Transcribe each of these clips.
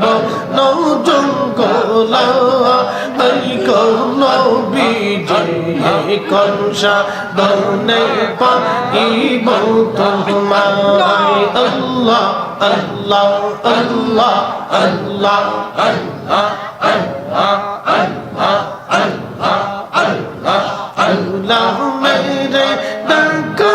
বন জঙ্গলা এই কোন বিজয় কনসা দনে পাইব তোমায়? আল্লাহ আল্লাহ আল্লাহ আল্লাহ আল্লাহ আল্লাহ আল্লাহ আল্লাহ আল্লাহ। মেরে ডাকা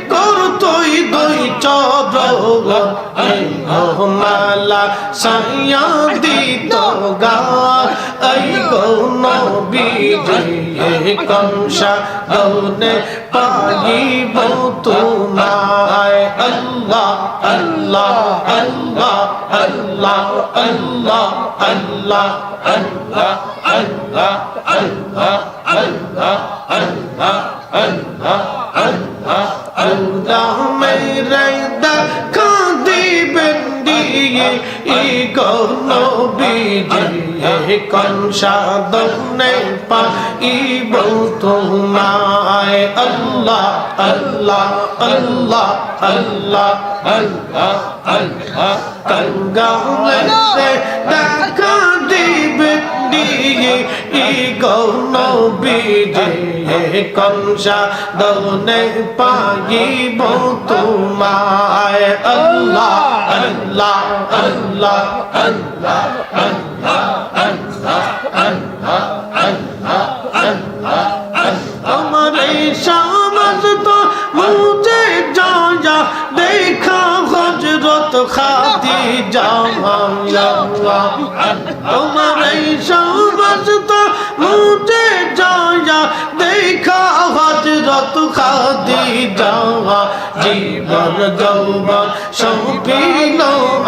মালা সাইয়া দিত গা এই গৌন বিজয়ে কংসা গৌনে পাইব তোমায় আল্লাহ আল্লাহ আল্লাহ আল্লাহ আল্লাহ আল্লাহ আল্লাহ আল্লাহ আল্লাহ আল্লাহ আল্লাহ আল্লাহ আল্লাহ আল্লাহ মেরাইদা কাঁদি বেন্দিয়ে ই গলো বিজে কন সাদনে পা ই বল তোমায় আল্লাহ আল্লাহ আল্লাহ আল্লাহ আল্লাহ আল্লাহ কংসা, দৌনে পাইব তোমায়। আল্লাহ আল্লাহ আল্লাহ আল্লাহ আল্লাহ আল্লাহ আল্লাহ আল্লাহ আল্লাহ। আমার এই সমাজ তো মুঝে যায়া দেখা হজরত খাতি যাওয়া তোমার এই জীবন যৌবন সৌপিল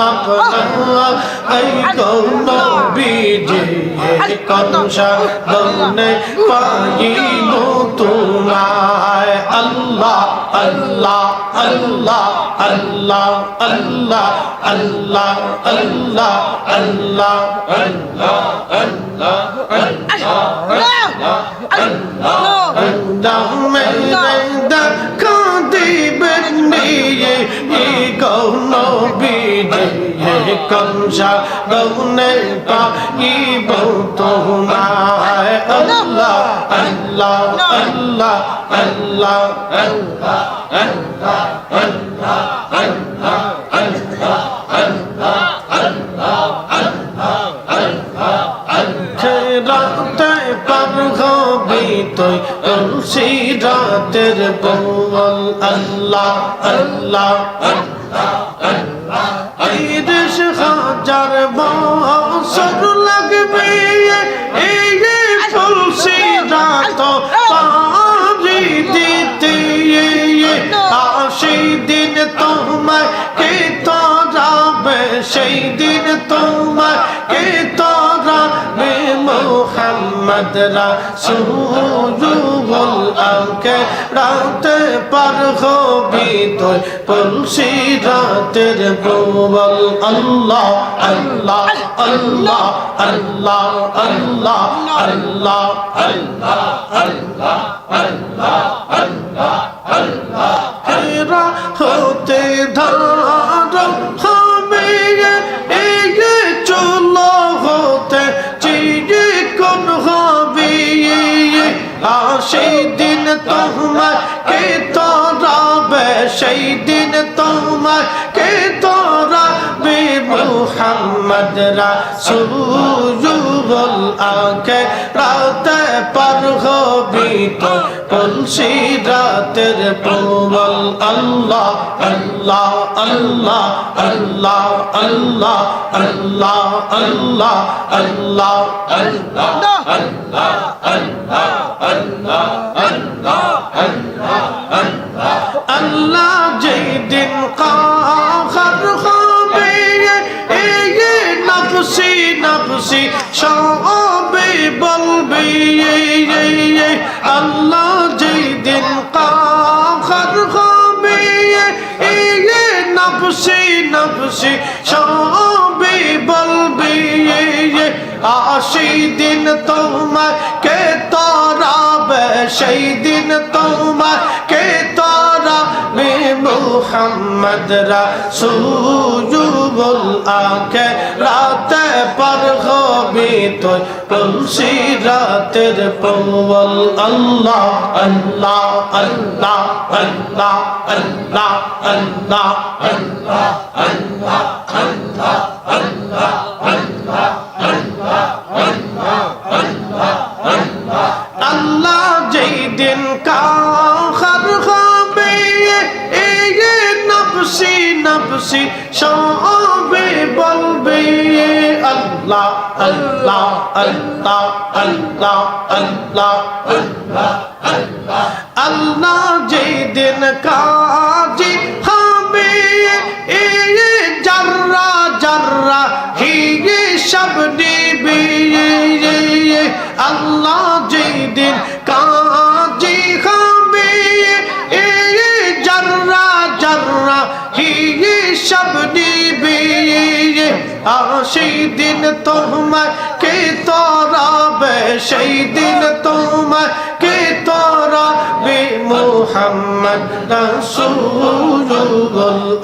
আপনা এই গৌন বিজে কংসা গৌনে পাইব তোমায় আল্লাহ আল্লাহ আল্লাহ আল্লাহ আল্লাহ আল্লাহ আল্লাহ আল্লাহ আল্লাহ আল্লাহ আল্লাহ আল্লাহ আল্লাহ নিয়ে ই গৌন বিজয়ে কংসা গৌনে পাইব তোমায় আল্লাহ আল্লাহ আল্লাহ আল্লাহ আল্লাহ আল্লাহ আল্লাহ আল্লাহ আল্লাহ আল্লাহ বল আল্লাহ আল্লাহ মোহাম্মদ রাসূলুল আকে রাতে পার হবি তুই তুলসী রাতের বল আল্লাহ আল্লাহ আল্লাহ আল্লাহ আল্লাহ আল্লাহ আল্লাহ আল্লাহ আল্লাহ আল্লাহ আল্লাহ হতে ধার সেই দিন তোমার কে তোরা সেই দিন তোমার কে মোহাম্মদ রাসূলুল আকে রাতে পার হবি তো তুলসী রাতের প্রবল আল্লাহ আল্লাহ আল্লাহ আল্লাহ আল্লাহ আল্লাহ আল্লাহ আল্লাহ আল্লাহ আল্লাহ আল্লাহ আল্লাহ আল্লাহ আল্লাহ আল্লাহ আল্লাহ যেই দিন নফসি নফসি সবে বলবে আল্লাহ যেই দিন কাখর হবে নফসি নফসি সবে বলবে আসি দিন তোমার কে তরাবে, সেই দিন তোমার কে তরাবে মোহাম্মদ রাসূলুল আকে রাতে পর হবে তো তুলসি রাতের আল্লাহ আল্লাহ আল্লাহ আল্লাহ আল্লাহ আল্লাহ আল্লাহ আল্লাহ আল্লাহ আল্লাহ আল্লাহ আল্লাহ নফসি সবে বলবে আল্লাহ আল্লাহ আল্লাহ আল্লাহ আল্লাহ আল্লাহ আল্লাহ আল্লাহ যেই দিন কাজী হবে এই জাররা জাররা হিগে সব নিবে আল্লাহ যেই সেই দিন তোমার কে তরাবে সেই দিন তোমার কে তরাবে মোহাম্মদ রাসূলুল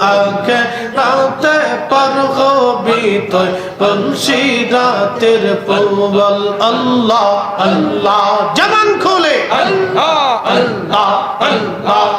আকে রাতে পার হবি তো বংশী রাতের পবল আল্লাহ আল্লাহ, জবান খোলে। আল্লাহ আল্লাহ আল্লাহ।